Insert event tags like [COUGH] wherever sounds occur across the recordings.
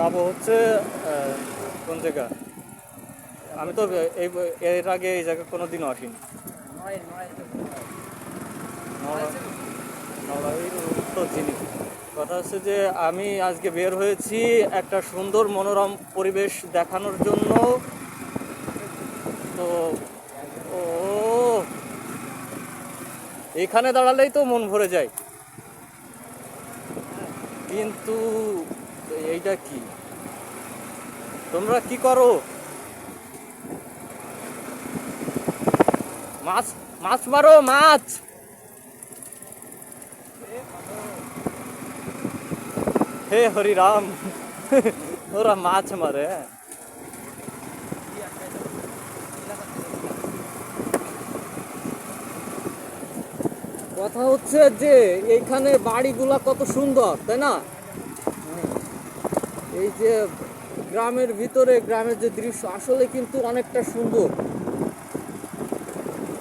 যাব হচ্ছে কোন জায়গা? আমি তো এই এর আগে এই জায়গায় কোনো দিনও আসিনি তো চিনি কথা হচ্ছে যে আমি আজকে বের হয়েছি একটা সুন্দর মনোরম পরিবেশ দেখানোর জন্য। তো ও এখানে দাঁড়ালেই তো মন ভরে যায়। কিন্তু এইটা কি? তোমরা কি করো? মাছ মাছ মারো, মাছ! হে হরি রাম, ওরা মাছ মারে। কথা হচ্ছে যে, এইখানে বাড়িগুলা কত সুন্দর, তাই না? এই যে গ্রামের ভিতরে, গ্রামের যে দৃশ্য, আসলে কিন্তু অনেকটা সুন্দর।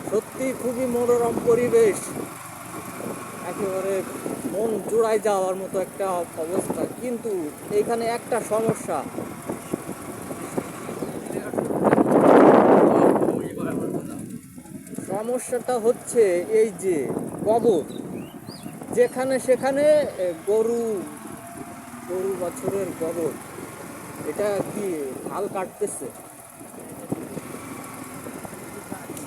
সত্যি খুবই মনোরম পরিবেশ। একেবারে মন জোড়ায় যাওয়ার মতো একটা অবস্থা। কিন্তু এইখানে একটা সমস্যা। সমস্যাটা হচ্ছে এই যে কবর যেখানে সেখানে গরু গরু বছরের কবর এটা কি হাল কাটতেছে?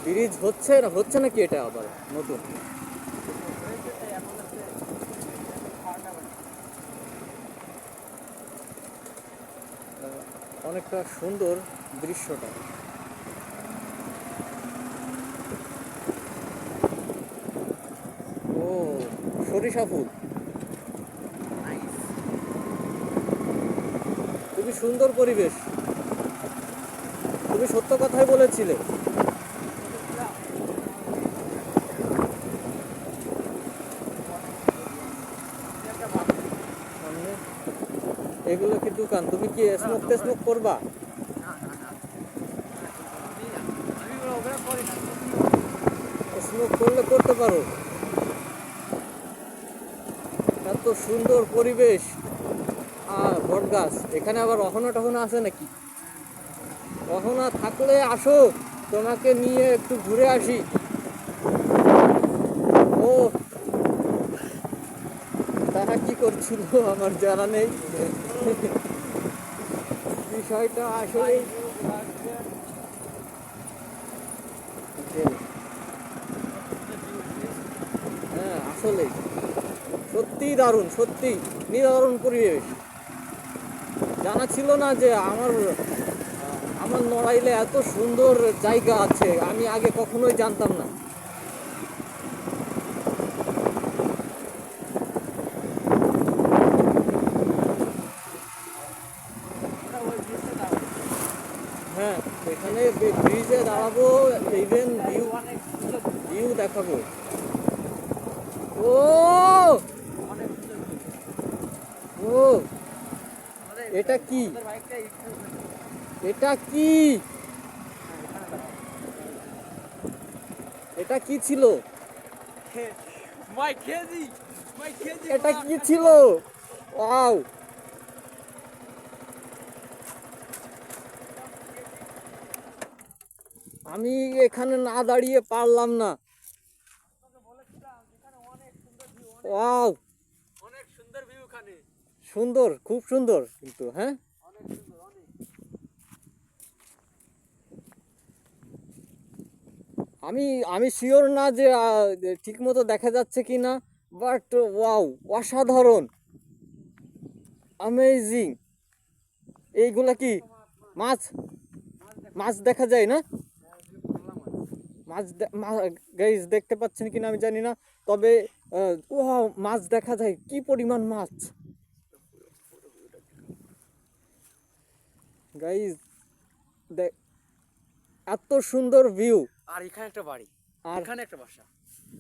ব্রিজ হচ্ছে না, হচ্ছে নাকি এটা আবার নতুন? অনেকটা সুন্দর দৃশ্যটা। ও, সরিষা ফুল। খুবই সুন্দর পরিবেশ। তুমি সত্য কথাই বলেছিলে। এগুলো কি দোকান? তুমি কি স্মোক টেস্মোক করবা? স্মোক করলে করতে পারো। এত সুন্দর পরিবেশ। বট গাছ। এখানে আবার অহনা টহনা আছে নাকি? অহনা থাকলে আসো, তোমাকে নিয়ে একটু ঘুরে আসি। ও, তারা কি করছিল আমার জানা নেই। বিষয়টা আসলে হ্যাঁ আসলে সত্যি দারুণ সত্যি নিদারুণ পরিবেশ। জানা ছিল না যে আমার আমার নড়াইলে এত সুন্দর জায়গা আছে, আমি আগে কখনোই জানতাম না। হ্যাঁ এখানে ব্রিজে দাঁড়াবো ইভেন ভিউ ভিউ দেখাবো। ও! ও! এটা কি? এটা কি? এটা কি ছিল? এটা কি ছিল? ওয়াও। আমি এখানে না দাঁড়িয়ে পারলাম না। ওয়াও অনেক সুন্দর ভিউ খানে সুন্দর, খুব সুন্দর কিন্তু হ্যাঁ? আমি আমি শিওর না যে ঠিক মতো দেখা যাচ্ছে কি না বাট ওয়াও অসাধারণ! অ্যামেজিং এইগুলা কি মাছ? মাছ দেখা যায় না? মাছ গাইজ দেখতে পাচ্ছেন কিনা আমি জানি না, তবে ও মাছ দেখা যায়। কি পরিমাণ মাছ! গাইজ এত সুন্দর ভিউ আর এখানে একটা বাড়ি। আর এখানে একটা বাসা।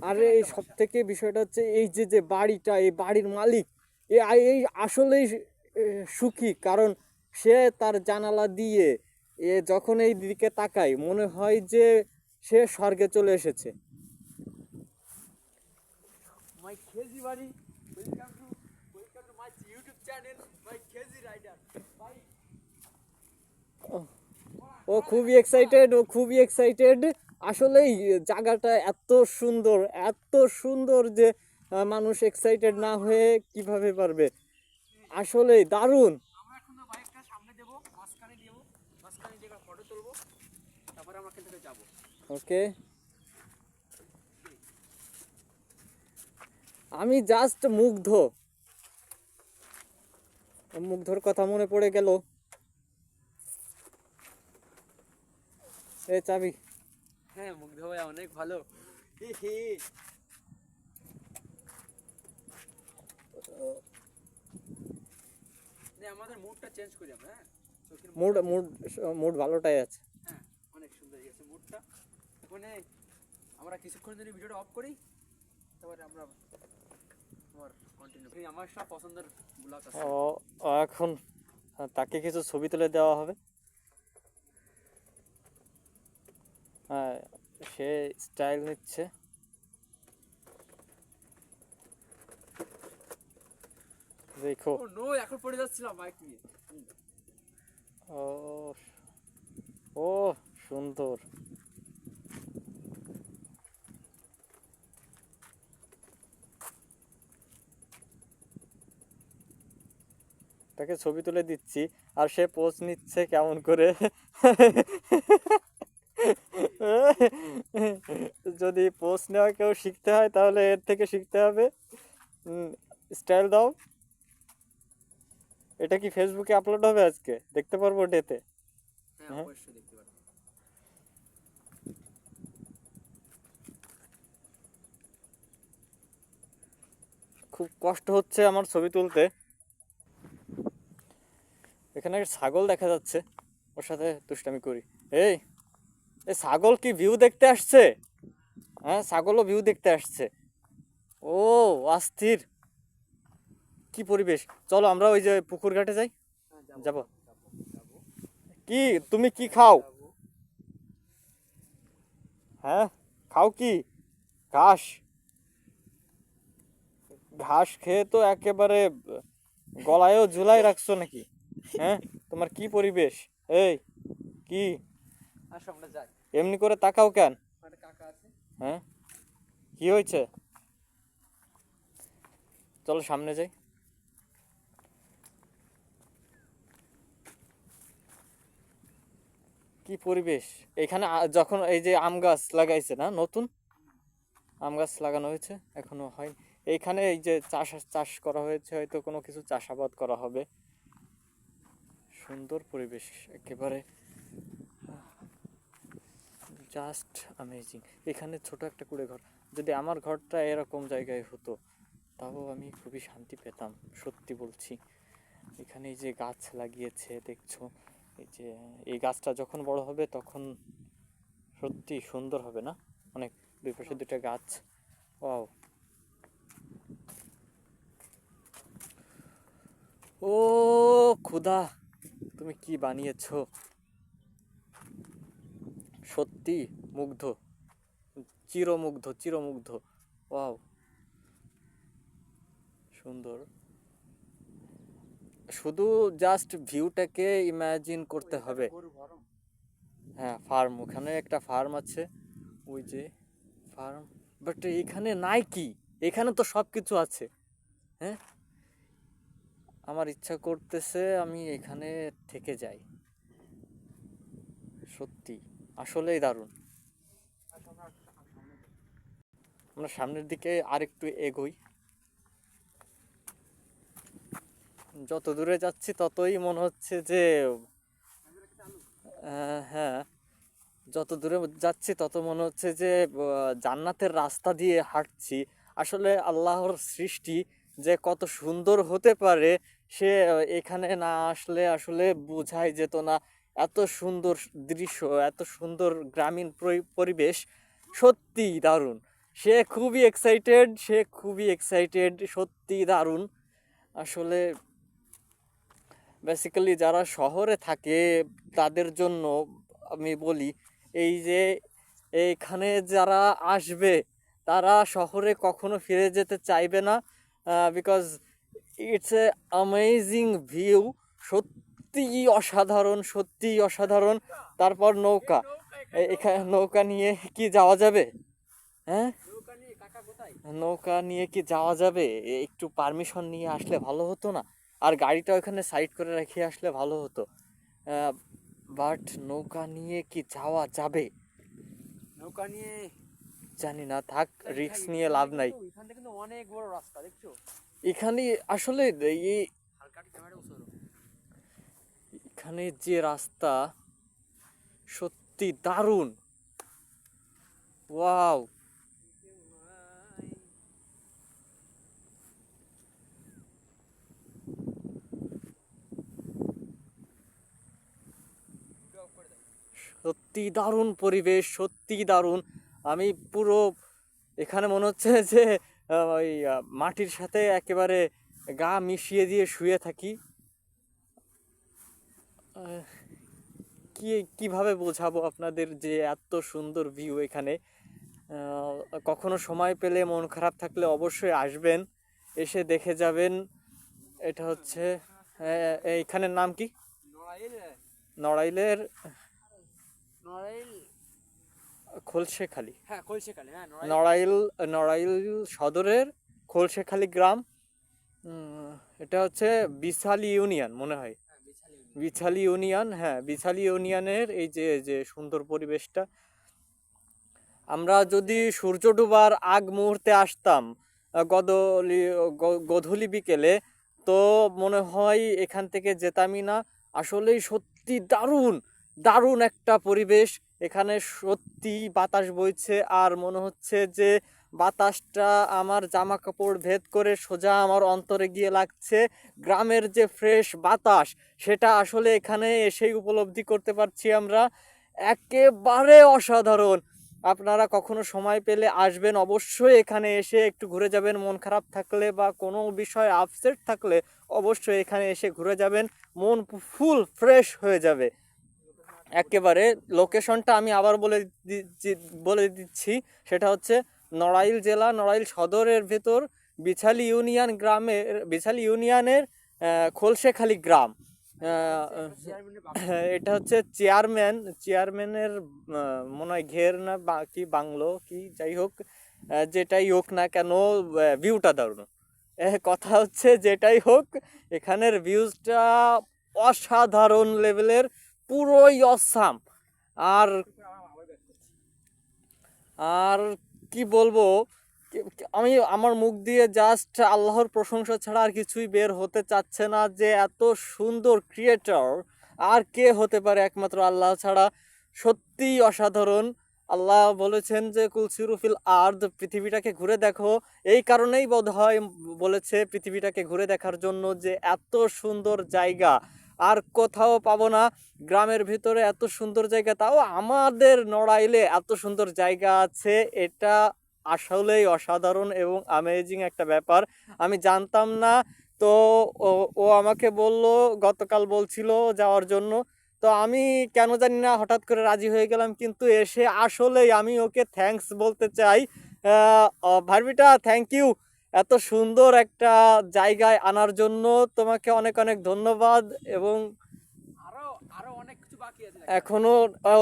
আর এই সব থেকে বিষয়টা হচ্ছে এই যে যে বাড়িটা এই বাড়ির মালিক এই আসলেই সুখী কারণ সে তার জানালা দিয়ে এ যখন এই দিকে তাকায় মনে হয় যে সে স্বর্গে চলে এসেছে। মাই খেজি বাড়ি welcome to welcome to my YouTube channel my KG rider ভাই ও খুবই এক্সাইটেড ও খুবই এক্সাইটেড আসলেই জায়গাটা এত সুন্দর এত সুন্দর যে মানুষ এক্সাইটেড না হয়ে কীভাবে পারবে। আসলেই দারুণ। ওকে। আমি জাস্ট মুগ্ধ। মুগ্ধর কথা মনে পড়ে গেল। এ চাবি। হ্যাঁ মুগ্ধ ভাই অনেক ভালো। আমাদের মুডটা চেঞ্জ করি আমরা হ্যাঁ? মুড মুড মুড ভালোটাই আছে। হ্যাঁ অনেক সুন্দর গেছে মুডটা মানে আমরা কিছুক্ষণ যদি ভিডিওটা অফ করি তারপরে আমরা আমার কন্টিনিউ আমার সব পছন্দের ব্লগ আছে। ও এখন তাকে কিছু ছবি তুলে দেওয়া হবে। হ্যাঁ সে স্টাইল নিচ্ছে। দেখো। নো এখন পড়ে যাচ্ছিলাম বাইক নিয়ে। ও ও সুন্দর। তাকে ছবি তুলে দিচ্ছি আর সে পোজ নিচ্ছে কেমন করে? [LAUGHS] যদি পোস্ট নেওয়া কেউ শিখতে হয় তাহলে এর থেকে শিখতে হবে। স্টাইল দাও। এটা কি ফেসবুকে আপলোড হবে আজকে? দেখতে পারব ডেতে হ্যাঁ হ্যাঁ। অবশ্যই দেখতে পারব। খুব কষ্ট হচ্ছে আমার ছবি তুলতে। এখানে ছাগল দেখা যাচ্ছে। ওর সাথে দুষ্টামি করি। এই! এই ছাগল কি ভিউ দেখতে আসছে? হ্যাঁ ছাগলও ভিউ দেখতে আসছে। ও, অস্থির। কি পরিবেশ? চলো আমরা ওই যে পুকুর ঘাটে যাই। যাব। কি, তুমি কি খাও? হ্যাঁ খাও কি? ঘাস। ঘাস খেয়ে তো একেবারে গলায়ও ঝুলাই রাখছো নাকি? হ্যাঁ তোমার কি পরিবেশ? এই, কি? এমনি করে তাকাও কেন? হ্যাঁ? কি হয়েছে? চলো সামনে যাই। কি পরিবেশ? এখানে যখন এই যে আম গাছ লাগাইছে না নতুন? আম গাছ লাগানো হয়েছে এখনও হয় এইখানে এই যে চাষ চাষ করা হয়েছে হয়তো কোনো কিছু চাষাবাদ করা হবে। সুন্দর পরিবেশ একেবারে। জাস্ট অ্যামেজিং এখানে ছোট একটা কুড়ে ঘর। যদি আমার ঘরটা এরকম জায়গায় হতো, তাও আমি খুবই শান্তি পেতাম, সত্যি বলছি। এখানে এই যে গাছ লাগিয়েছে, দেখছ? এই যে, এই গাছটা যখন বড় হবে, তখন সত্যি সুন্দর হবে না? অনেক দুই পাশে দুটো গাছ। ওয়াও। ও খুদা তুমি কি বানিয়েছো? সত্যি মুগ্ধ, চিরমুগ্ধ চিরমুগ্ধ। ওয়াও। সুন্দর। শুধু জাস্ট ভিউটাকে ইমাজিন করতে হবে। হ্যাঁ ফার্ম ওখানে একটা ফার্ম আছে। ওই যে ফার্ম বাট এখানে নাই কি? এখানে তো সব কিছু আছে। হ্যাঁ? আমার ইচ্ছা করতেছে আমি এখানে থেকে যাই। সত্যি। আসলেই দারুণ। আমরা সামনের দিকে আরেকটু এগোই। যত দূরে যাচ্ছি ততই মনে হচ্ছে যে হ্যাঁ যত দূরে যাচ্ছি তত মনে হচ্ছে যে জান্নাতের রাস্তা দিয়ে হাঁটছি। আসলে আল্লাহর সৃষ্টি যে কত সুন্দর হতে পারে, সে এখানে না আসলে আসলে বোঝাই যেত না। এত সুন্দর দৃশ্য, এত সুন্দর গ্রামীণ পরি- পরিবেশ সত্যি দারুণ। সে খুবই এক্সাইটেড সে খুবই এক্সাইটেড সত্যি দারুণ। আসলে বেসিক্যালি যারা শহরে থাকে, তাদের জন্য আমি বলি, এই যে এইখানে যারা আসবে, তারা শহরে কখনো ফিরে যেতে চাইবে না because it's a amazing view সত্যিই অসাধারণ সত্যিই অসাধারণ। তারপর নৌকা। এখানে নৌকা নিয়ে কি যাওয়া যাবে? হ্যাঁ? নৌকা নিয়ে কি যাওয়া যাবে? একটু পারমিশন নিয়ে আসলে ভালো হতো না। আর গাড়িটা ওখানে সাইড করে রেখে আসলে ভালো হতো। বাট নৌকা নিয়ে কি যাওয়া যাবে? নৌকা নিয়ে জানি না থাক রিস্ক নিয়ে লাভ নাই। এখান থেকে কিন্তু অনেক বড় রাস্তা দেখছ? এখানে আসলে এখানে যে রাস্তা, সত্যি দারুণ। ওয়াও। সত্যি দারুণ পরিবেশ, সত্যি দারুণ। আমি পুরো, এখানে মনে হচ্ছে যে ওই মাটির সাথে একেবারে গা মিশিয়ে দিয়ে শুয়ে থাকি। কি কীভাবে বোঝাবো আপনাদের যে এত সুন্দর ভিউ এখানে? কখনো সময় পেলে মন খারাপ থাকলে অবশ্যই আসবেন এসে দেখে যাবেন। এটা হচ্ছে এইখানের নাম কি? নড়াইল। নড়াইলের নড়াইল। খোলশেখালি। হ্যাঁ হ্যাঁ নড়াইল। নড়াইল সদরের খোলশেখালি গ্রাম। এটা হচ্ছে বিশাল ইউনিয়ন মনে হ্যাঁ। বিছালি ইউনিয়ন হ্যাঁ বিছালি ইউনিয়নের এই যে যে সুন্দর পরিবেশটা। আমরা যদি সূর্য ডুবার আগ মুহূর্তে আসতাম গদলি গধূলি বিকেলে, তো মনে হয় এখান থেকে যেতামই না। আসলেই সত্যি দারুণ দারুণ একটা পরিবেশ। এখানে সত্যি বাতাস বইছে, আর মনে হচ্ছে যে বাতাসটা আমার জামা কাপড় ভেদ করে সোজা আমার অন্তরে গিয়ে লাগছে। গ্রামের যে ফ্রেশ বাতাস, সেটা আসলে এখানে এসেই উপলব্ধি করতে পারছি আমরা। একেবারে অসাধারণ। আপনারা কখনো সময় পেলে আসবেন, অবশ্যই এখানে এসে একটু ঘুরে যাবেন। মন খারাপ থাকলে বা কোনো বিষয়ে আপসেট থাকলে অবশ্যই এখানে এসে ঘুরে যাবেন। মন ফুল ফ্রেশ হয়ে যাবে। একেবারে লোকেশনটা আমি আবার বলে দিচ্ছি বলে দিচ্ছি। সেটা হচ্ছে নড়াইল জেলা নড়াইল সদরের ভেতর বিছালি ইউনিয়ন গ্রামের বিছালি ইউনিয়নের আহ, খোলশেখালি গ্রাম। এটা হচ্ছে চেয়ারম্যান চেয়ারম্যানের মনে হয় ঘের না বা কি বাংলো কি যাই হোক যেটাই হোক না কেন ভিউটা দারুণ। কথা হচ্ছে যেটাই হোক এখানের ভিউজটা অসাধারণ লেভেলের পুরোই অসাম। আর আর কি বলব? আমি আমার মুখ দিয়ে জাস্ট আল্লাহর প্রশংসা ছাড়া আর কিছুই বের হতে চাচ্ছে না যে এত সুন্দর ক্রিয়েটর আর কে হতে পারে একমাত্র আল্লাহ ছাড়া। সত্যিই অসাধারণ। আল্লাহ বলেছেন যে কুলসিরুফিল আর্দ পৃথিবীটাকে ঘুরে দেখো। এই কারণেই বোধ হয় বলেছে পৃথিবীটাকে ঘুরে দেখার জন্য যে এত সুন্দর জায়গা। আর কোথাও পাবো না। গ্রামের ভিতরে এত সুন্দর জায়গা, তাও আমাদের নড়াইলে এত সুন্দর জায়গা আছে, এটা আসলেই অসাধারণ এবং অ্যামেজিং একটা ব্যাপার। আমি জানতাম না, তো ও আমাকে বলল, গতকাল বলছিল যাওয়ার জন্য। তো আমি কেন জানি না, হঠাৎ করে রাজি হয়ে গেলাম, কিন্তু এসে আসলেই আমি ওকে থ্যাঙ্কস বলতে চাই। ভার্বিটা থ্যাংক ইউ এত সুন্দর একটা জায়গায় আনার জন্য তোমাকে অনেক অনেক ধন্যবাদ এবং আরও আরও অনেক কিছু বাকি আছে। এখনও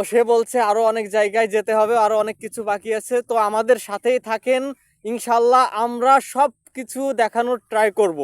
সে বলছে আরও অনেক জায়গায় যেতে হবে আরও অনেক কিছু বাকি আছে। তো আমাদের সাথেই থাকেন। ইনশাল্লাহ আমরা সব কিছু দেখানোর ট্রাই করব।